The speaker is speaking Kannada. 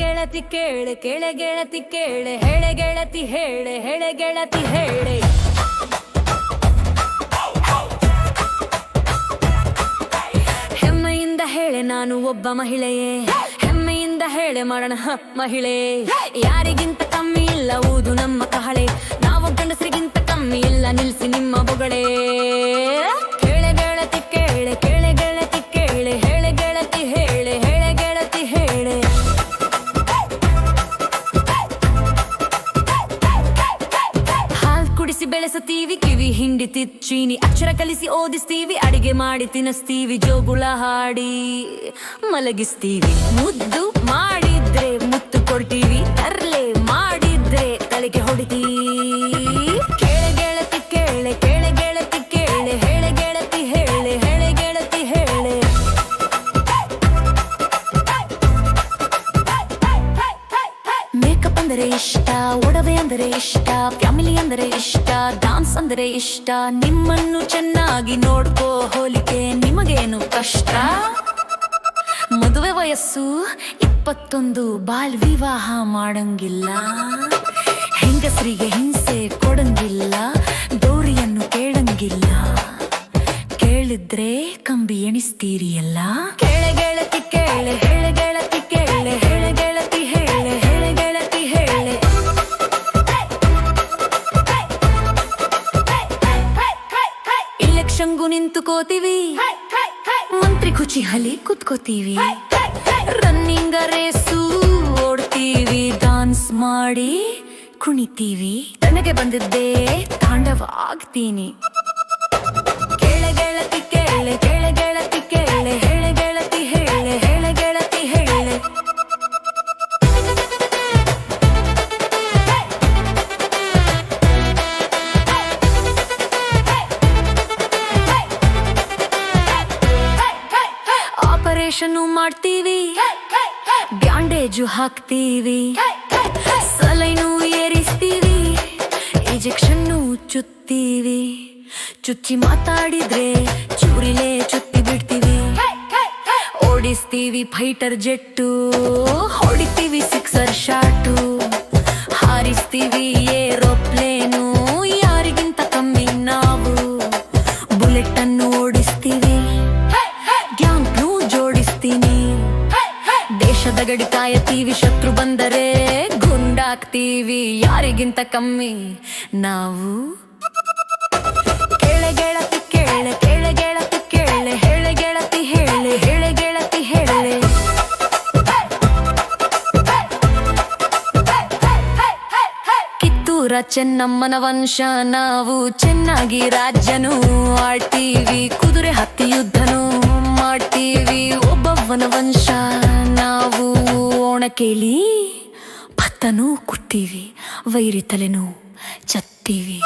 ಗೆಳತಿ ಕೇಳೆ ಕೆಳೆ ಗೆಳತಿ ಕೇಳೆ ಹೇಳೆ ಗೆಳತಿ ಹೇಳೆ ಹೇಳೆ ಗೆಳತಿ ಹೇಳೆ. ಹೆಮ್ಮೆಯಿಂದ ಹೇಳೆ ನಾನು ಒಬ್ಬ ಮಹಿಳೆಯೇ. ಹೆಮ್ಮೆಯಿಂದ ಹೇಳೆ ಮಾಡೋಣ ಮಹಿಳೆ. ಯಾರಿಗಿಂತ ಕಮ್ಮಿ ಇಲ್ಲ, ಊದು ನಮ್ಮ ಕಹಳೆ. ನಾವು ಗಂಡಸರಿಗಿಂತ ಕಮ್ಮಿ ಇಲ್ಲ, ನಿಲ್ಸಿ ನಿಮ್ಮ ಬೊಗಳೆ. ತಿಚ್ಚೀನಿ ಅಕ್ಷರ ಕಲಿಸಿ ಓದಿಸ್ತೀವಿ, ಅಡಿಗೆ ಮಾಡಿ ತಿನ್ನಿಸ್ತೀವಿ ಜೋಗುಳ ಹಾಡಿ ಮಲಗಿಸ್ತೀವಿ. ಮುದ್ದು ಮಾಡಿದ್ರೆ ಮುತ್ತು ಕೊಡ್ತೀವಿ, ತರ್ಲೆ ಮಾಡಿದ್ರೆ ತಲೆಗೆ ಹೊಡಿತೀವಿ. ಮೇಕಪ್ ಅಂದರೆ ಇಷ್ಟ. ಅಂದರೆ ಇಷ್ಟ, ಫ್ಯಾಮಿಲಿ ಅಂದರೆ ಇಷ್ಟ ಡಾನ್ಸ್ ಅಂದರೆ ಇಷ್ಟ, ನಿಮ್ಮನ್ನು ಚೆನ್ನಾಗಿ ನೋಡ್ಕೋ ಹೋಲಿಕೆ ನಿಮಗೇನು ಕಷ್ಟ? ಮದುವೆ ವಯಸ್ಸು ಇಪ್ಪತ್ತೊಂದು, ಬಾಲ್ ವಿವಾಹ ಮಾಡಂಗಿಲ್ಲ, ಹೆಂಗಸರಿಗೆ ಹಿಂಸೆ ಕೊಡಂಗಿಲ್ಲ, ಗೌರಿಯನ್ನು ಕೇಳಂಗಿಲ್ಲ. ಕೇಳಿದ್ರೆ ಕಂಬಿ ಎಣಿಸ್ತೀರಿ ಇಲೆಕ್ಷನ್ಗೂ ನಿಂತುಕೋತೀವಿ. ಮಂತ್ರಿ ಕುಚಿ ಹಲಿ ಕುತ್ಕೋತೀವಿ. ರನ್ನಿಂಗ್ ರೇಸು ಓಡ್ತೀವಿ ಡಾನ್ಸ್ ಮಾಡಿ ಕುಣಿತೀವಿ. ನನಗೆ ಬಂದಿದ್ದೇ ತಾಂಡವ ಆಗ್ತೀನಿ ಕೇಳ ಕೇಳ ಕೇಳೆ ಕೇಳೆ. ಆಪರೇಷನ್ ಮಾಡ್ತೀವಿ. ಬ್ಯಾಂಡೇಜು ಹಾಕ್ತೀವಿ. ಸಲೈನು ಏರಿಸ್ತೀವಿ. ಇಂಜೆಕ್ಷನ್ನು ಚುತ್ತೀವಿ. ಚುಚ್ಚಿ ಮಾತಾಡಿದ್ರೆ ಚೂರಿಲೇ ಚುತ್ತಿ ಬಿಡ್ತೀವಿ. ಓಡಿಸ್ತೀವಿ ಫೈಟರ್ ಜೆಟ್ಟು. ಹೊಡಿತೀವಿ ಸಿಕ್ಸರ್ ಶಾಟು. ಹಾರಿಸ್ತೀವಿ ಏರೋಪ್ಲೇನು. ಯಾರಿಗಿಂತ ಕಮ್ಮಿ ನಾವು. ಬುಲೆಟ್ ಅನ್ನು ಓಡಿಸ್ತೀವಿ. ಜೋಡಿಸ್ತೀನಿ ದೇಶದ ಗಡಿ ಕಾಯತೀವಿ ಶತ್ರು ಬಂದರೆ ಗುಂಡಾಕ್ತೀವಿ ಯಾರಿಗಿಂತ ಕಮ್ಮಿ? ನಾವು. ಕೇಳೆ ಗೆಳತಿ ಕೇಳೆ ಕೇಳೆ ಗೆಳತಿ ಕೇಳೆ, ಹೇಳೆ ಗೆಳತಿ ಹೇಳೆ ಗೆಳತಿ ಹೇಳೆ. ಕಿತ್ತೂರ ಚೆನ್ನಮ್ಮನ ವಂಶ, ನಾವು ಚೆನ್ನಾಗಿ ರಾಜ್ಯನು ಆಡ್ತೀವಿ. ಕುದುರೆ ಹತ್ತಿ ಯುದ್ಧನು ಮಾಡ್ತೀವಿ. ಒಬ್ಬವ್ವನ ವಂಶ ನಾವು ಒಣಕೇಲಿ ಭತ್ತನೂ ಕುಟ್ತೀವಿ ವೈರಿ ತಲೆನೂ ಚತ್ತೀವಿ